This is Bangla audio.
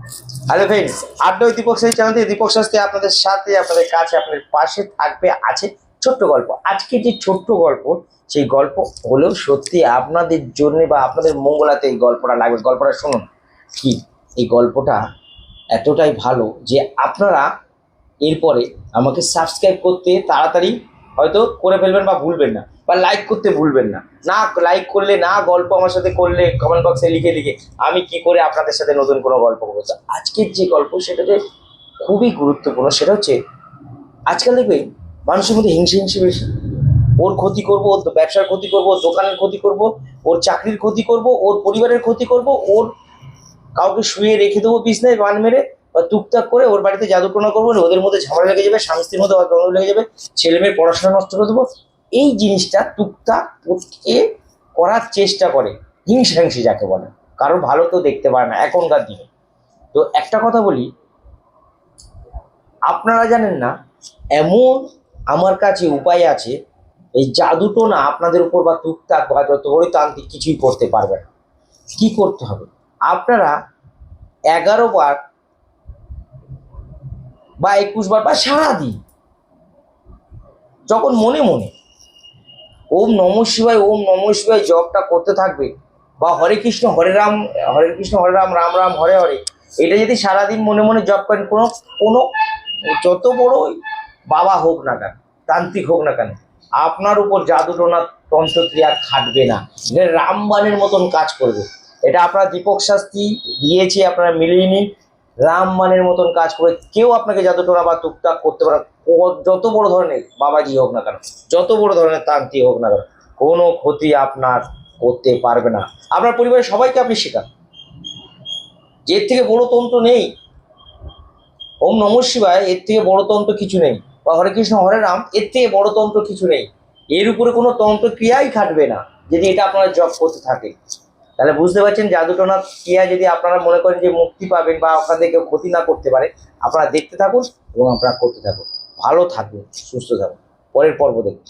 হ্যালো ফ্রেন্ডস আড্ডা ওই দীপক সাহী চ্যানেল থেকে দীপক শাস্ত্রী আপনাদের সাথে আপনাদের কাছে আপনাদের পাশে থাকবে আছে ছোট্ট গল্প। আজকে যে ছোট্ট গল্প, সেই গল্প হলেও সত্যি আপনাদের জন্য বা আপনাদের মঙ্গলাতে এই গল্পটা লাগবে। গল্পটা শুনুন। কি? এই গল্পটা এতটাই ভালো যে আপনারা এরপরে আমাকে সাবস্ক্রাইব করতে তাড়াতাড়ি হয়তো করে ফেলবেন বা ভুলবেন না, বা লাইক করতে ভুলবেন না। না লাইক করলে, না গল্প আমার সাথে করলে কমেন্ট বক্সে লিখে লিখে আমি কি করে আপনাদের সাথে নতুন কোনো গল্প করব? আজকের যে গল্প সেটা যে খুবই গুরুত্বপূর্ণ সেটা হচ্ছে, আজকাল দেখবে মানুষের মধ্যে হিংসে হিংসে বেশি। ওর ক্ষতি করব, ওর ব্যবসার ক্ষতি করব দোকানের ক্ষতি করব, ওর চাকরির ক্ষতি করব, ওর পরিবারের ক্ষতি করব, ওর কাউকে শুয়ে রেখে দেবো বিছনায় বান মেরে টুকটাক করে ওর বাড়িতে জাদুটোনা করব ওদের মধ্যে ঝামেলা লেগে যাবে স্বামী স্ত্রীর মধ্যে দ্বন্দ্ব লেগে যাবে, ছেলে মেয়ের পড়াশোনা নষ্ট করে দেবো। এই জিনিসটা টুকটাক প্রত্যেকে করার চেষ্টা করে, হিংসা হিংসি যাকে বলে। কারও ভালো কেউ দেখতে পারে না এখনকার দিনে। তো একটা কথা বলি, আপনারা জানেন না, এমন আমার কাছে উপায় আছে, এই জাদুটো না আপনাদের উপর বা টুকটাক বা তান্ত্রিক কিছুই করতে পারবে না। কি করতে হবে? আপনারা এগারো বার বা একুশ বার বা সারা সারাদিন। যখন মনে মনে ওম নম শিবায়, ওম নম শিবায় জপটা করতে থাকবে বা হরে কৃষ্ণ, হরে রাম, হরে কৃষ্ণ, হরে রাম রাম রাম, হরে হরে, এটা যদি সারাদিন মনে মনে জপ করেন, কোনো কোনো, যত বড়ই বাবা হোক না কেন, তান্ত্রিক হোক না কেন, আপনার উপর জাদুটোনা তন্ত্রক্রিয়া খাটবে না। রামবাণের মতন কাজ করবে। এটা আপনার দীপক শাস্তি দিয়েছে, আপনারা মিলিয়ে নিন। রামবাণের মতন কাজ করে কেউ আপনাকে জাদুটোনা বা টুকটাক করতে পারে যত বড় ধরনের বাবাজি হোক না কেন, যত বড় ধরনের তান্ত্রিক হোক না কেন, কোনো ক্ষতি আপনার করতে পারবে না। আপনার পরিবারের সবাইকে আপনি শেখান। যে থেকে বড় তন্ত্র নেই। ওম নম শিবায়, এর থেকে বড় তন্ত্র কিছু নেই। বা হরে কৃষ্ণ, হরে রাম, এর থেকে বড় তন্ত্র কিছু নেই। এর উপরে কোনো তন্ত্র ক্রিয়াই খাটবে না, যদি এটা আপনারা জব করতে থাকে তাহলে বুঝতে পারছেন জাদুটোনা ক্রিয়া যদি আপনারা মনে করেন যে মুক্তি পাবেন বা আপনাদের কেউ ক্ষতি না করতে পারে, আপনারা দেখতে থাকুন এবং আপনারা করতে থাকুন। ভালো থাকবেন সুস্থ থাকুন। পরের পর্ব দেখুন